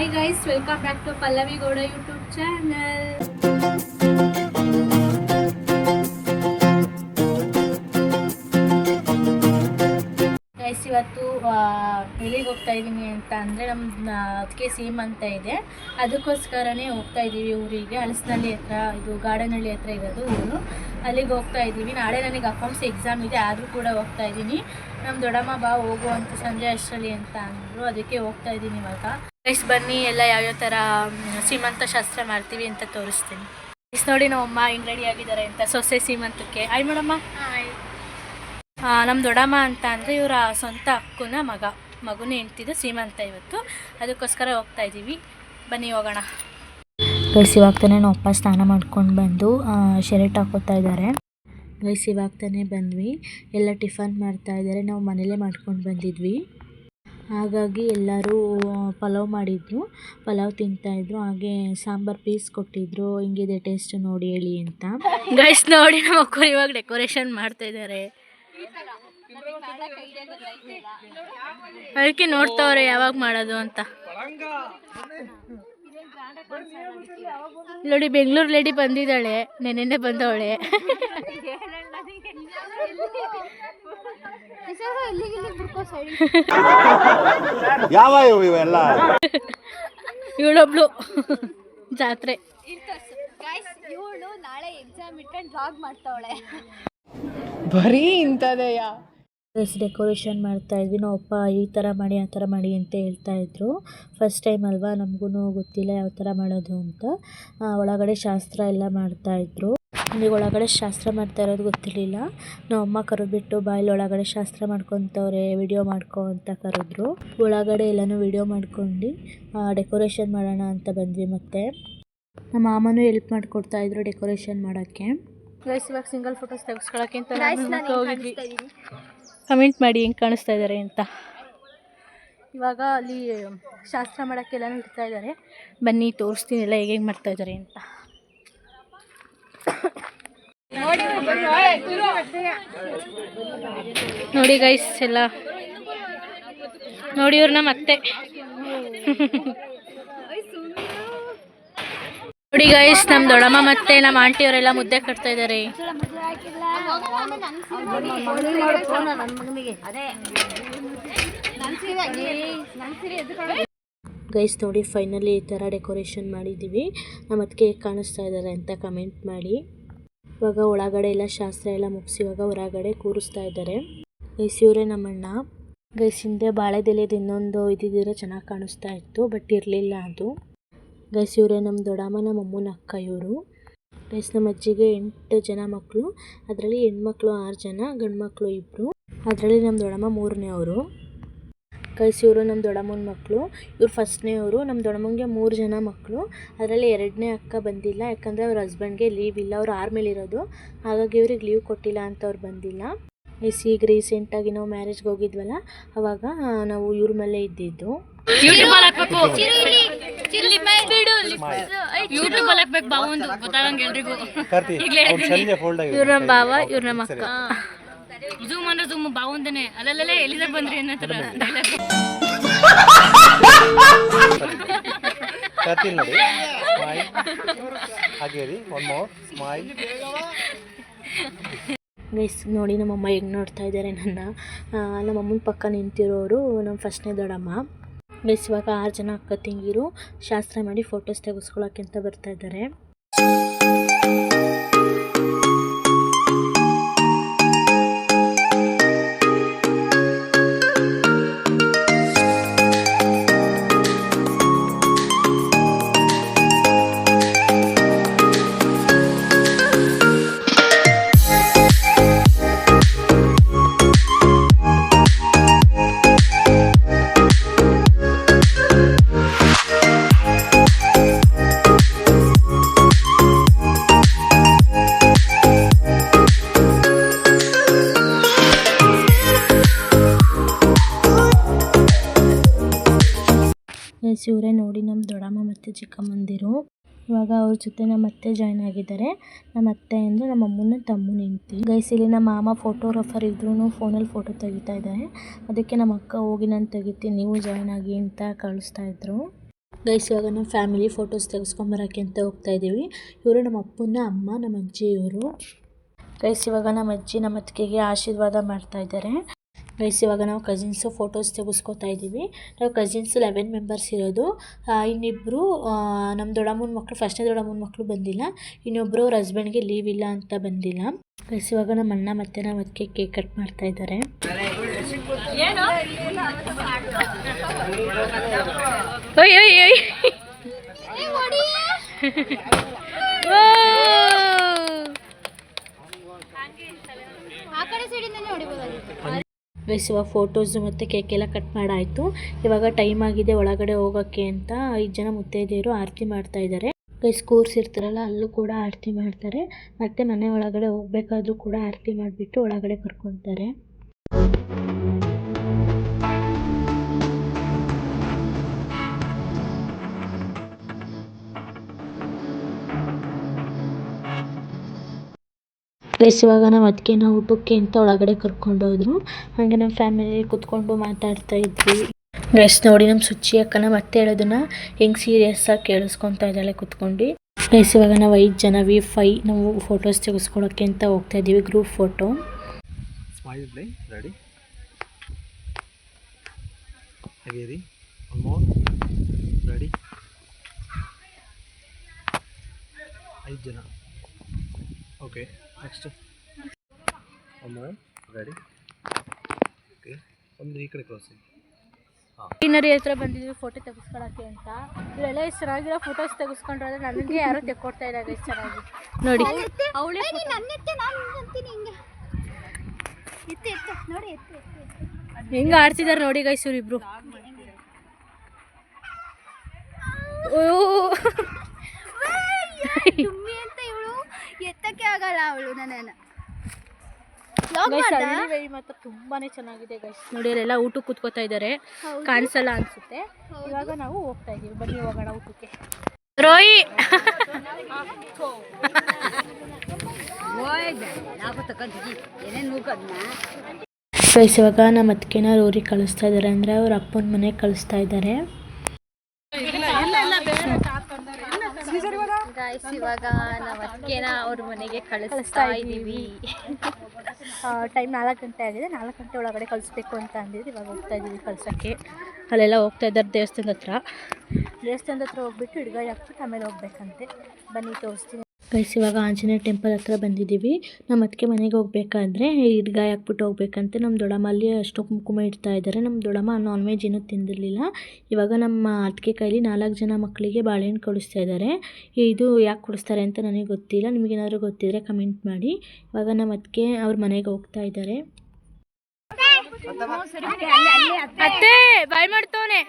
Hi guys welcome back to Pallavi Gowda YouTube channel guys ಇವತ್ತು ಎಲ್ಲಿಗೆ ಹೋಗ್ತಾ ಇದ್ದೀನಿ ಅಂತ ಅಂದರೆ ನಮ್ಮ ಅದಕ್ಕೆ ಸೇಮ್ ಅಂತ ಇದೆ. ಅದಕ್ಕೋಸ್ಕರನೇ ಹೋಗ್ತಾ ಇದ್ದೀವಿ ಊರಿಗೆ. ಹಲಸಿನಲ್ಲಿ ಹತ್ರ, ಇದು ಗಾರ್ಡನಹಳ್ಳಿ ಹತ್ರ ಇರೋದು ಊರು. ಅಲ್ಲಿಗೆ ಹೋಗ್ತಾ ಇದ್ದೀವಿ. ನಾಳೆ ನನಗೆ ಅಕೌಂಟ್ಸ್ ಎಕ್ಸಾಮ್ ಇದೆ, ಆದರೂ ಕೂಡ ಹೋಗ್ತಾ ಇದ್ದೀನಿ. ನಮ್ಮ ದೊಡ್ಡಮ್ಮ ಬಾ, ಹೋಗು ಅಂತ ಸಂಜೆ ಅಷ್ಟರಲ್ಲಿ ಅಂತ ಅಂದರು. ಅದಕ್ಕೆ ಹೋಗ್ತಾ ಇದ್ದೀನಿ ಇವಾಗ. ಗೈಸ್ ಬನ್ನಿ ಎಲ್ಲ ಯಾವ್ಯಾವ ಥರ ತರ ಸೀಮಂತ ಶಾಸ್ತ್ರ ಮಾಡ್ತೀವಿ ಅಂತ ತೋರಿಸ್ತೀನಿ. ಗೈಸ್ ನೋಡಿ ನಮ್ಮಮ್ಮ ಹಿಂಗೆ ರೆಡಿ ಆಗಿದ್ದಾರೆ ಅಂತ ಸೊಸೆ ಸೀಮಂತಕ್ಕೆ. ಆಯ್ ಮೇಡಮ್ಮ ನಮ್ಮ ದೊಡ್ಡಮ್ಮ ಅಂತ ಅಂದರೆ ಇವರ ಸ್ವಂತ ಅಕ್ಕನ ಮಗ. ಮಗುನೇ ಹೆಂಡ್ತಿದ್ದು ಸೀಮಂತ ಇವತ್ತು. ಅದಕ್ಕೋಸ್ಕರ ಹೋಗ್ತಾ ಇದ್ದೀವಿ ಬನ್ನಿ ಹೋಗೋಣ. ಗೈಸ್ ಇವಾಗ ತಾನೇ ನಮ್ಮ ಅಪ್ಪ ಸ್ನಾನ ಮಾಡ್ಕೊಂಡು ಬಂದು ಶರ್ಟ್ ಹಾಕೋತಾ ಇದ್ದಾರೆ. ಗೈಸ್ ಇವಾಗ ತಾನೇ ಬಂದ್ವಿ. ಎಲ್ಲ ಟಿಫನ್ ಮಾಡ್ತಾ ಇದ್ದಾರೆ. ನಾವು ಮನೇಲೇ ಮಾಡ್ಕೊಂಡು ಬಂದಿದ್ವಿ. ಹಾಗಾಗಿ ಎಲ್ಲರೂ ಪಲಾವ್ ಮಾಡಿದ್ರು. ಪಲಾವ್ ತಿಂತಾಯಿದ್ರು ಹಾಗೆ ಸಾಂಬಾರ್ ಪೀಸ್ ಕೊಟ್ಟಿದ್ರು. ಹಿಂಗಿದೆ ಟೇಸ್ಟ್ ನೋಡಿ ಹೇಳಿ ಅಂತ. ಗೈಸ್ ನೋಡಿ ನಮ್ಮ ಇವಾಗ ಡೆಕೋರೇಷನ್ ಮಾಡ್ತಾ ಇದ್ದಾರೆ. ಅದಕ್ಕೆ ನೋಡ್ತಾವ್ರೆ ಯಾವಾಗ ಮಾಡೋದು ಅಂತ. ನೋಡಿ, ಬೆಂಗಳೂರು ಲೇಡಿ ಬಂದಿದ್ದಾಳೆ. ನೆನ್ನೆ ಬಂದವಳೆ. ಯಾವ ಇವು ಇವೆಲ್ಲ? ಇವಳೊಬ್ಳು ಜಾತ್ರೆ. ಇವಳು ನಾಳೆ ಎಕ್ಸಾಮ್ ಇಟ್ಕೊಂಡು ಡ್ರಾಗ್ ಮಾಡ್ತಾವಳೆ ಬರೀ ಇಂಥದೆಯಾ? ಡ್ರೆಸ್ ಡೆಕೋರೇಷನ್ ಮಾಡ್ತಾ ಇದ್ವಿ. ನಾವು ಅಪ್ಪ ಈ ಥರ ಮಾಡಿ ಆ ಥರ ಮಾಡಿ ಅಂತ ಹೇಳ್ತಾ ಇದ್ರು. ಫಸ್ಟ್ ಟೈಮ್ ಅಲ್ವಾ? ನಮಗೂ ಗೊತ್ತಿಲ್ಲ ಯಾವ ಥರ ಮಾಡೋದು ಅಂತ. ಒಳಗಡೆ ಶಾಸ್ತ್ರ ಎಲ್ಲ ಮಾಡ್ತಾ ಇದ್ರು. ನನಗೆ ಒಳಗಡೆ ಶಾಸ್ತ್ರ ಮಾಡ್ತಾ ಇರೋದು ಗೊತ್ತಿರಲಿಲ್ಲ. ನಮ್ಮ ಅಮ್ಮ ಕರೆದ್ಬಿಟ್ಟು ಬಾಯಲ್ಲಿ ಒಳಗಡೆ ಶಾಸ್ತ್ರ ಮಾಡ್ಕೊತವ್ರೆ ವಿಡಿಯೋ ಮಾಡ್ಕೊ ಅಂತ ಕರೆದ್ರು. ಒಳಗಡೆ ಎಲ್ಲನೂ ವಿಡಿಯೋ ಮಾಡ್ಕೊಂಡು ಡೆಕೋರೇಷನ್ ಮಾಡೋಣ ಅಂತ ಬಂದ್ವಿ ಮತ್ತೆ. ನಮ್ಮ ಮಾಮನೂ ಹೆಲ್ಪ್ ಮಾಡಿಕೊಡ್ತಾ ಇದ್ರು ಡೆಕೋರೇಷನ್ ಮಾಡೋಕ್ಕೆ. ಇವಾಗ ಸಿಂಗಲ್ ಫೋಟೋಸ್ ತೆಗೆಸ್ಕೊಳಕ್ಕೆ ಅಂತ ಹೋಗಿದ್ವಿ. ಕಮೆಂಟ್ ಮಾಡಿ ಹೆಂಗೆ ಕಾಣಿಸ್ತಾ ಇದ್ದಾರೆ ಅಂತ. ಇವಾಗ ಅಲ್ಲಿ ಶಾಸ್ತ್ರ ಮಾಡೋಕ್ಕೆಲ್ಲ ಇಡ್ತಾ ಇದ್ದಾರೆ ಬನ್ನಿ ತೋರಿಸ್ತೀನಿ ಎಲ್ಲ ಹೇಗೆ ಹೇಗೆ ಮಾಡ್ತಾ ಇದ್ದಾರೆ ಅಂತ. ನೋಡಿ ಗೈಸ್ ಎಲ್ಲ. ನೋಡಿ ಇವ್ರನ್ನ ಮತ್ತೆ. ನೋಡಿ ಗೈಸ್ ನಮ್ಮ ದೊಡ್ಡಮ್ಮ ಮತ್ತೆ ನಮ್ಮ ಆಂಟಿ ಅವರೆಲ್ಲ ಮುದ್ದೆ ಕಟ್ತಾ ಇದ್ದಾರೆ ಗೈಸ್ ನೋಡಿ ಫೈನಲಿ ಈ ಥರ ಡೆಕೋರೇಷನ್ ಮಾಡಿದ್ದೀವಿ. ನಮ್ಮ ಅದಕ್ಕೆ ಕಾಣಿಸ್ತಾ ಇದ್ದಾರೆ ಅಂತ ಕಮೆಂಟ್ ಮಾಡಿ. ಇವಾಗ ಒಳಗಡೆ ಎಲ್ಲ ಶಾಸ್ತ್ರ ಎಲ್ಲ ಮುಗಿಸಿ ಇವಾಗ ಹೊರಗಡೆ ಕೂರಿಸ್ತಾ ಇದ್ದಾರೆ. ಗೈಸ್ ನಮ್ಮಣ್ಣ ಗೈಸ್ ಹಿಂದೆ ಬಾಳೆದೆಲೆದು ಇನ್ನೊಂದು ಇದ್ದಿದ್ರೆ ಚೆನ್ನಾಗಿ ಕಾಣಿಸ್ತಾ ಇತ್ತು ಬಟ್ ಇರಲಿಲ್ಲ ಅದು. ಗೈಸ್ ಇವರೇ ನಮ್ಮ ದೊಡ್ಡಮ್ಮ, ನಮ್ಮ ಅಮ್ಮನ ಅಕ್ಕ ಇವರು. ಗೈಸ್ ನಮ್ಮ ಅಜ್ಜಿಗೆ ಎಂಟು ಜನ ಮಕ್ಕಳು ಅದರಲ್ಲಿ ಹೆಣ್ಮಕ್ಳು ಆರು ಜನ ಗಂಡು ಮಕ್ಕಳು ಇಬ್ಬರು ಅದರಲ್ಲಿ ನಮ್ಮ ದೊಡ್ಡಮ್ಮ ಮೂರನೇ ಅವರು ಗೈಸ್ ಇವರು ನಮ್ಮ ದೊಡ್ಡಮ್ಮನ ಮಕ್ಕಳು. ಇವ್ರು ಫಸ್ಟ್ನೇ ಅವರು ನಮ್ಮ ದೊಡ್ಡಮ್ಮಂಗೆ ಮೂರು ಜನ ಮಕ್ಕಳು. ಅದರಲ್ಲಿ ಎರಡನೇ ಅಕ್ಕ ಬಂದಿಲ್ಲ. ಯಾಕಂದರೆ ಅವ್ರ ಹಸ್ಬೆಂಡ್ಗೆ ಲೀವ್ ಇಲ್ಲ. ಅವ್ರು ಆರ್ಮೇಲೆ ಇರೋದು. ಹಾಗಾಗಿ ಇವ್ರಿಗೆ ಲೀವ್ ಕೊಟ್ಟಿಲ್ಲ ಅಂತ ಅವ್ರು ಬಂದಿಲ್ಲ. ಎಸ್ ಈಗ ರೀಸೆಂಟಾಗಿ ನಾವು ಮ್ಯಾರೇಜ್ಗೆ ಹೋಗಿದ್ವಲ್ಲ ಅವಾಗ ನಾವು ಇವ್ರ ಮೇಲೆ ಇದ್ದಿದ್ದು. ಇವ್ರ ನಮ್ಮ ಭಾವ ಇವ್ರ ನಮ್ಮ ಅಕ್ಕ. ಅಂದ್ರೆ ಝೂಮ್ ಬಾವುಂದನೆ ಅಲ್ಲಲ್ಲೇ ಎಲ್ಲಿಂದ ಬಂದ್ರಿ ಅನ್ನತ್ರ ಕಾರ್ತಿ ನೋಡಿ. ಸ್ಮೈಲ್ ಹಾಗೆ ರೀ ಒನ್ ಮೋರ್ ಸ್ಮೈಲ್ ಗೈಸ್ ನೋಡಿ ನಮ್ಮಮ್ಮ ಹೆಂಗೆ ನೋಡ್ತಾ ಇದ್ದಾರೆ ನನ್ನ ನಮ್ಮಮ್ಮನ ಪಕ್ಕ ನಿಂತಿರೋರು ನಮ್ಮ ಫಸ್ಟ್ನೇ ದೊಡ್ಡಮ್ಮ. ಗೈಸ್ ಇವಾಗ ಆರು ಜನ ಅಕ್ಕ ತಂಗಿರು. ಶಾಸ್ತ್ರ ಮಾಡಿ ಫೋಟೋಸ್ ತೆಗೆಸ್ಕೊಳಕ್ಕೆ ಅಂತ ಬರ್ತಾ ಇದ್ದಾರೆ. ಮತ್ತು ಚಿಕ್ಕಮ್ಮಂದಿರು. ಇವಾಗ ಅವ್ರ ಜೊತೆ ನಮ್ಮ ಅತ್ತೆ ಜಾಯ್ನ್ ಆಗಿದ್ದಾರೆ. ನಮ್ಮ ಅತ್ತೆ ಅಂದರೆ ನಮ್ಮ ಅಮ್ಮನ ತಮ್ಮನ ಹೆಂಡ್ತಿ. ಗೈಸ್ ಇಲ್ಲಿ ನಮ್ಮ ಮಾಮ ಫೋಟೋಗ್ರಾಫರ್ ಇದ್ರೂ ಫೋನಲ್ಲಿ ಫೋಟೋ ತೆಗಿತಾ ಇದ್ದಾರೆ. ಅದಕ್ಕೆ ನಮ್ಮ ಅಕ್ಕ ಹೋಗಿ ನಾನು ತೆಗಿತೀನಿ, ನೀವು ಜಾಯ್ನ್ ಆಗಿ ಅಂತ ಕಳಿಸ್ತಾ ಇದ್ರು. ಗೈಸ್ ಇವಾಗ ನಮ್ಮ ಫ್ಯಾಮಿಲಿ ಫೋಟೋಸ್ ತೆಗೆಸ್ಕೊಂಬರೋಕ್ಕೆ ಅಂತ ಹೋಗ್ತಾ ಇದ್ದೀವಿ. ಇವರು ನಮ್ಮ ಅಪ್ಪನ ಅಮ್ಮ, ನಮ್ಮ ಅಜ್ಜಿ ಇವರು ಗೈಸ್ ಇವಾಗ ನಮ್ಮ ಅಜ್ಜಿ ನಮ್ಮ ಅತ್ತಿಗೆಗೆ ಆಶೀರ್ವಾದ ಮಾಡ್ತಾ ಇದ್ದಾರೆ. ಗೈಸ್ ಇವಾಗ ನಾವು ಕಸಿನ್ಸು ಫೋಟೋಸ್ ತೆಗೆಸ್ಕೊತಾ ಇದ್ದೀವಿ. ನಾವು ಕಸಿನ್ಸ್ ಲೆವೆನ್ ಮೆಂಬರ್ಸ್ ಇರೋದು. ಇನ್ನಿಬ್ರು ಇನ್ನಿಬ್ಬರು ನಮ್ಮ ದೊಡ್ಡಮ್ಮನ ಮಕ್ಕಳು ಫಸ್ಟ್ನೇ ದೊಡ್ಡಮ್ಮನ ಮಕ್ಕಳು ಬಂದಿಲ್ಲ. ಇನ್ನೊಬ್ಬರು ಅವ್ರ ಹಸ್ಬೆಂಡ್ಗೆ ಲೀವ್ ಇಲ್ಲ ಅಂತ ಬಂದಿಲ್ಲ. ಗೈಸ್ ಇವಾಗ ನಮ್ಮ ಅಣ್ಣ ಮತ್ತೆ ನಾವು ಅದಕ್ಕೆ ಕೇಕ್ ಕಟ್ ಮಾಡ್ತಾ ಇದ್ದಾರೆ. ಆ ಕಡೆ ಸೈಡಿಂದನೇ ಹೊಡಿಬೋದಾಗಿತ್ತು ಇವಾಗ ಫೋಟೋಸು ಮತ್ತು ಕೇಕ್ ಎಲ್ಲ ಕಟ್ ಮಾಡಾಯಿತು. ಇವಾಗ ಟೈಮ್ ಆಗಿದೆ ಒಳಗಡೆ ಹೋಗೋಕ್ಕೆ ಅಂತ ಐದು ಜನ ಮುತ್ತೈದೆಯರು ಆರತಿ ಮಾಡ್ತಾ ಇದ್ದಾರೆ. ಗೈಸ್ ಕೂರ್ಸಿರ್ತಾರಲ್ಲ ಅಲ್ಲೂ ಕೂಡ ಆರತಿ ಮಾಡ್ತಾರೆ. ಮತ್ತು ಮನೆ ಒಳಗಡೆ ಹೋಗ್ಬೇಕಾದ್ರೂ ಕೂಡ ಆರತಿ ಮಾಡಿಬಿಟ್ಟು ಒಳಗಡೆ ಕರ್ಕೊತಾರೆ ಗೈಸ್ ಇವಾಗ ನಾವು ಅದಕ್ಕೆ ನಾವು ಊಟಕ್ಕೆ ಅಂತ ಒಳಗಡೆ ಕರ್ಕೊಂಡು ಹೋದ್ರು. ಹಾಗೆ ನಮ್ಮ ಫ್ಯಾಮಿಲಿ ಕುತ್ಕೊಂಡು ಮಾತಾಡ್ತಾ ಇದ್ವಿ. ಗೈಸ್ ನೋಡಿ ನಮ್ಮ ಸುಚ್ಚಿ ಅಕ್ಕನ ಮತ್ತೆ ಹೇಳೋದನ್ನ ಹೆಂಗೆ ಸೀರಿಯಸ್ ಆಗಿ ಕೇಳಿಸ್ಕೊತಾ ಇದ್ದಾಳೆ ಕುತ್ಕೊಂಡು. ಗೈಸ್ ಇವಾಗ ನಾವು ಐದು ಜನ ವಿ ಫೈ ನಾವು ಫೋಟೋಸ್ ತೆಗೆಸ್ಕೊಳಕ್ಕೆ ಅಂತ ಹೋಗ್ತಾ ಇದ್ದೀವಿ group photo smile play ready ಹಾಗೆ ರೀ ಒನ್ ಮೋರ್ ರೆಡಿ ಐದು ಜನ. ಓಕೆ ನೆಕ್ಸ್ಟ್ ಅಮ್ಮ ರೆಡಿ ಓಕೆ ಒಂದು ಈ ಕಡೆ ಕ್ರಾಸ್ ಸೀನರಿ ಹತ್ರ ಬಂದಿದ್ವಿ ಫೋಟೋ ತೆಗೆಸ್ಕೊಳಕ್ಕೆ ಅಂತ. ಇವರೆಲ್ಲ ಎಷ್ಟು ಚೆನ್ನಾಗಿರೋ ಫೋಟೋಸ್ ತೆಗೆಸ್ಕೊಂಡ್ರೆ ನನಗೆ ಯಾರೋ ತೆಕ್ಕೊಡ್ತಾ ಇಲ್ಲ ಎಷ್ಟು ಚೆನ್ನಾಗಿ. ನೋಡಿ. ಅವಳೇ ಹಿಂಗೆ. ಆಡ್ತಿದ್ದಾರೆ ನೋಡಿ ಗೈಸ್ ಇವ್ರಿಬ್ರು ಓ ಎತ್ತಕ್ಕೆ ಆಗಲ್ಲ ಅವಳು ನನ್ನನ್ನು. ಮಾತ್ರ ತುಂಬಾನೇ ಚೆನ್ನಾಗಿದೆ ಗೈಸ್ ನೋಡಿ ಅಲ್ಲೆಲ್ಲ ಊಟಕ್ಕೆ ಕೂತ್ಕೋತಾ ಇದ್ದಾರೆ ಕಾಣಿಸಲ್ಲ ಅನ್ಸುತ್ತೆ. ಇವಾಗ ನಾವು ಹೋಗ್ತಾ ಇದೀವಿ. ಬನ್ನಿ ಹೋಗೋಣ ಊಟಕ್ಕೆ. ರೋಯಿ! ಗೈಸ್ ಇವಾಗ ನಮ್ಮ ಅತ್ತಿಗೆನ ಊರಿಗೆ ಕಳಿಸ್ತಾ ಇದ್ದಾರೆ ಅಂದ್ರೆ ಅವ್ರ ಅಪ್ಪನ ಮನೆಗೆ ಕಳಿಸ್ತಾ ಇದ್ದಾರೆ ಗಾಯ್ಸ್ ಇವಾಗ ನಾವು ಅದಕ್ಕೆನ ಅವ್ರ ಮನೆಗೆ ಕಳಿಸ್ತಾ ಇದ್ದೀವಿ. ಟೈಮ್ ನಾಲ್ಕು ಗಂಟೆ ಆಗಿದೆ. ನಾಲ್ಕು ಗಂಟೆ ಒಳಗಡೆ ಕಳಿಸ್ಬೇಕು ಅಂತ ಅಂದಿದ್ರು. ಇವಾಗ ಹೋಗ್ತಾ ಇದ್ದೀವಿ ಕಳ್ಸೋಕ್ಕೆ. ಅಲ್ಲೆಲ್ಲ ಹೋಗ್ತಾ ಇದ್ದಾರೆ ದೇವಸ್ಥಾನದ ಹತ್ರ. ದೇವಸ್ಥಾನದ ಹತ್ರ ಹೋಗ್ಬಿಟ್ಟು ಹಿಡ್ಗಾಯಿ ಹಾಕ್ಬಿಟ್ಟು ಆಮೇಲೆ ಹೋಗ್ಬೇಕಂತೆ. ಬನ್ನಿ ತೋರಿಸ್ತೀನಿ. ಗೈಸ್ ಇವಾಗ ಆಂಜನೇಯ ಟೆಂಪಲ್ ಹತ್ರ ಬಂದಿದ್ದೀವಿ. ನಮ್ಮ ಅದಕ್ಕೆ ಮನೆಗೆ ಹೋಗ್ಬೇಕಾದ್ರೆ ಹಿಡ್ಗಾಯಿ ಹಾಕ್ಬಿಟ್ಟು ಹೋಗ್ಬೇಕಂತ ನಮ್ಮ ದೊಡ್ಡಮ್ಮ ಅಲ್ಲಿ ಅಷ್ಟು ಕುಂಕುಮ ಇಡ್ತಾ ಇದ್ದಾರೆ ನಮ್ಮ ದೊಡ್ಡಮ್ಮ ನಾನ್ ವೆಜ್ ಏನೂ ತಿಂದಿರಲಿಲ್ಲ. ಇವಾಗ ನಮ್ಮ ಅದಕ್ಕೆ ಕೈಲಿ ನಾಲ್ಕು ಜನ ಮಕ್ಕಳಿಗೆ ಬಾಳೆಹಣ್ಣು ಕೊಡಿಸ್ತಾ ಇದ್ದಾರೆ ಇದು ಯಾಕೆ ಕೊಡಿಸ್ತಾರೆ ಅಂತ ನನಗೆ ಗೊತ್ತಿಲ್ಲ. ನಿಮಗೇನಾದರೂ ಗೊತ್ತಿದ್ದರೆ ಕಮೆಂಟ್ ಮಾಡಿ. ಇವಾಗ ನಮ್ಮ ಅದಕ್ಕೆ ಅವ್ರ ಮನೆಗೆ ಹೋಗ್ತಾ ಇದ್ದಾರೆ ಅತ್ತೆ ಬಾಯ್ ಮಾಡ್ತವನೆ.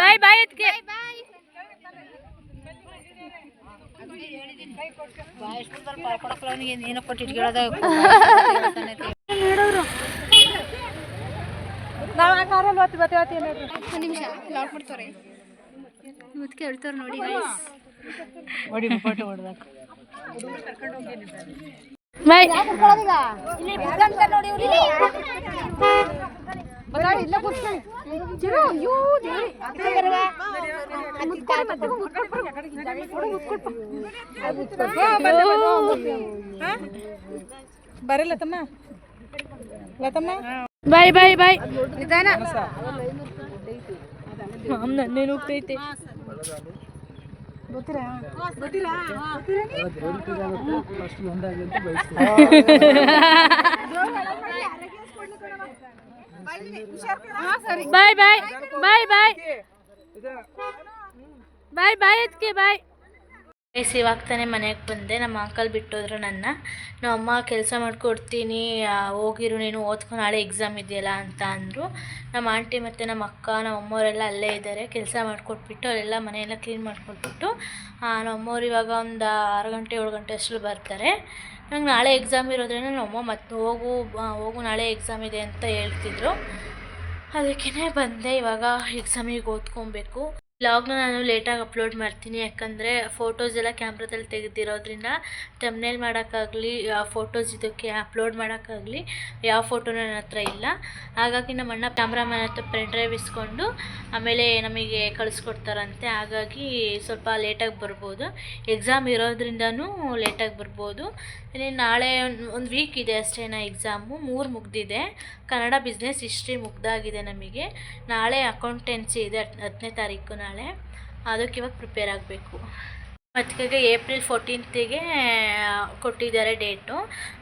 ಬಾಯ್ ಬಾಯ್ ಅದಕ್ಕೆ ಒಂದು ನಿಮಿಷ ಲಾಕ್ ಮಾಡ್ತಾರೆ ಮುದ್ಕೆ ಹೇಳ್ತಾರೆ ನೋಡಿ guys. ಬಾಯ್ ಬರಲ್ಲ ತಮ್ಮ ಲತಮ್ಮ ಬಾಯ್ ಬಾಯ್ ಬಾಯ್ ಮಾಮ್ ನನ್ನೇನು ಹೋಗ್ತೈತೆ ಬಾಯ್ ಬಾಯ್. ಬಾಯ್ ಬಾಯ್. ಬಾಯ್ ಬಾಯ್. ಅದಕ್ಕೆ ಬಾಯ್. ಇವಾಗ ತಾನೇ ಮನೆಗೆ ಬಂದೆ. ನಮ್ಮ ಅಂಕಲ್ ಬಿಟ್ಟೋದ್ರು ನನ್ನ. ನಮ್ಮ ಅಮ್ಮ, ಕೆಲಸ ಮಾಡ್ಕೊಡ್ತೀನಿ. ಹೋಗಿರು, ನೀನು ಓದ್ಕೊ, ನಾಳೆ ಎಕ್ಸಾಮ್ ಇದೆಯಲ್ಲ ಅಂತ ಅಂದರು. ನಮ್ಮ ಆಂಟಿ ಮತ್ತು ನಮ್ಮ ಅಕ್ಕ, ನಮ್ಮ ಅಮ್ಮವರೆಲ್ಲ ಅಲ್ಲೇ ಇದ್ದಾರೆ ಕೆಲಸ ಮಾಡಿಕೊಟ್ಬಿಟ್ಟು ಅವರೆಲ್ಲ ಮನೆಯೆಲ್ಲ ಕ್ಲೀನ್ ಮಾಡಿಕೊಟ್ಬಿಟ್ಟು ನಮ್ಮ ಅಮ್ಮವ್ರು ಇವಾಗ ಒಂದು ಆರು ಗಂಟೆ, ಏಳು ಗಂಟೆ ಅಷ್ಟು ಬರ್ತಾರೆ. ನಂಗೆ ನಾಳೆ ಎಕ್ಸಾಮ್ ಇರೋದ್ರಿಂದ ನಮ್ಮ ಅಮ್ಮ ಮತ್ತೆ ಹೋಗು ಹೋಗು, ನಾಳೆ ಎಕ್ಸಾಮ್ ಇದೆ ಅಂತ ಹೇಳ್ತಿದ್ರು. ಅದಕ್ಕೇ ಬಂದೆ. ಇವಾಗ ಎಕ್ಸಾಮಿಗೆ ಓದ್ಕೊಬೇಕು. ಬ್ಲಾಗ್ನ ನಾನು ಲೇಟಾಗಿ ಅಪ್ಲೋಡ್ ಮಾಡ್ತೀನಿ, ಯಾಕಂದರೆ ಫೋಟೋಸ್ ಎಲ್ಲ ಕ್ಯಾಮ್ರಾದಲ್ಲಿ ತೆಗೆದಿರೋದ್ರಿಂದ ಟೆಮ್ನೇಲ್ ಮಾಡೋಕ್ಕಾಗಲಿ ಫೋಟೋಸ್ ಇದಕ್ಕೆ ಅಪ್ಲೋಡ್ ಮಾಡೋಕ್ಕಾಗಲಿ ಯಾವ ಫೋಟೋನೂ ನನ್ನ ಹತ್ರ ಇಲ್ಲ. ಹಾಗಾಗಿ ನಮ್ಮ ಅಣ್ಣ ಕ್ಯಾಮ್ರಾಮನ್ ಹತ್ರ ಪೆನ್ ಡ್ರೈವ್ ಇಸ್ಕೊಂಡು ಆಮೇಲೆ ನಮಗೆ ಕಳಿಸ್ಕೊಡ್ತಾರಂತೆ. ಹಾಗಾಗಿ ಸ್ವಲ್ಪ ಲೇಟಾಗಿ ಬರ್ಬೋದು. ಎಕ್ಸಾಮ್ ಇರೋದ್ರಿಂದನೂ ಲೇಟಾಗಿ ಬರ್ಬೋದು. ಇನ್ನು ನಾಳೆ ಒಂದು ವೀಕ್ ಇದೆ ಅಷ್ಟೇನ ಎಕ್ಸಾಮು ಮೂರು ಮುಗ್ದಿದೆ. ಕನ್ನಡ ಬಿಸ್ನೆಸ್ ಹಿಸ್ಟ್ರಿ ಮುಗ್ದಾಗಿದೆ ನಮಗೆ. ನಾಳೆ ಅಕೌಂಟೆನ್ಸಿ ಇದೆ ಹತ್- ಹತ್ತನೇ ತಾರೀಕು ಅದಕ್ಕೆ ಇವಾಗ ಪ್ರಿಪೇರ್ ಆಗಬೇಕು. ಮತ್ತಿಗೆ ಏಪ್ರಿಲ್ ಫೋರ್ಟೀನ್ತಿಗೆ ಕೊಟ್ಟಿದ್ದಾರೆ ಡೇಟು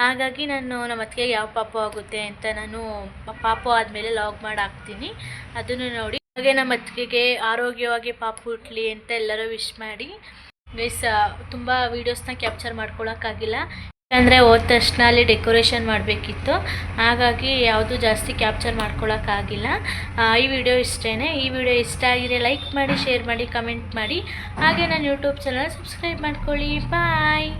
ಹಾಗಾಗಿ ನಾನು ನಮ್ಮ ಅತ್ತಿಗೆ ಯಾವ ಪಾಪ ಆಗುತ್ತೆ ಅಂತ ನಾನು ಪಾಪ ಆದಮೇಲೆ ಲಾಗ್ ಮಾಡಿ ಹಾಕ್ತೀನಿ. ಅದನ್ನು ನೋಡಿ. ಹಾಗೆ ನಮ್ಮ ಅತ್ತಿಗೆಗೆ ಆರೋಗ್ಯವಾಗಿ ಪಾಪು ಹುಟ್ಟಲಿ ಅಂತ ಎಲ್ಲರೂ ವಿಶ್ ಮಾಡಿ. ಗೈಸ್ ತುಂಬ ವೀಡಿಯೋಸ್ನ ಕ್ಯಾಪ್ಚರ್ ಮಾಡ್ಕೊಳಕ್ಕಾಗಿಲ್ಲ. ಯಾಕಂದರೆ ಹೋದ ತಕ್ಷಣ ಅಲ್ಲಿ ಡೆಕೋರೇಷನ್ ಮಾಡಬೇಕಿತ್ತು. ಹಾಗಾಗಿ ಯಾವುದು ಜಾಸ್ತಿ ಕ್ಯಾಪ್ಚರ್ ಮಾಡ್ಕೊಳ್ಳೋಕ್ಕಾಗಿಲ್ಲ ಈ ವಿಡಿಯೋ ಇಷ್ಟೇ ಈ ವಿಡಿಯೋ ಇಷ್ಟ ಆಗಿದೆ ಲೈಕ್ ಮಾಡಿ, ಶೇರ್ ಮಾಡಿ, ಕಮೆಂಟ್ ಮಾಡಿ. ಹಾಗೆ ನನ್ನ ಯೂಟ್ಯೂಬ್ ಚಾನಲ್ ಸಬ್ಸ್ಕ್ರೈಬ್ ಮಾಡ್ಕೊಳ್ಳಿ. ಬಾಯ್.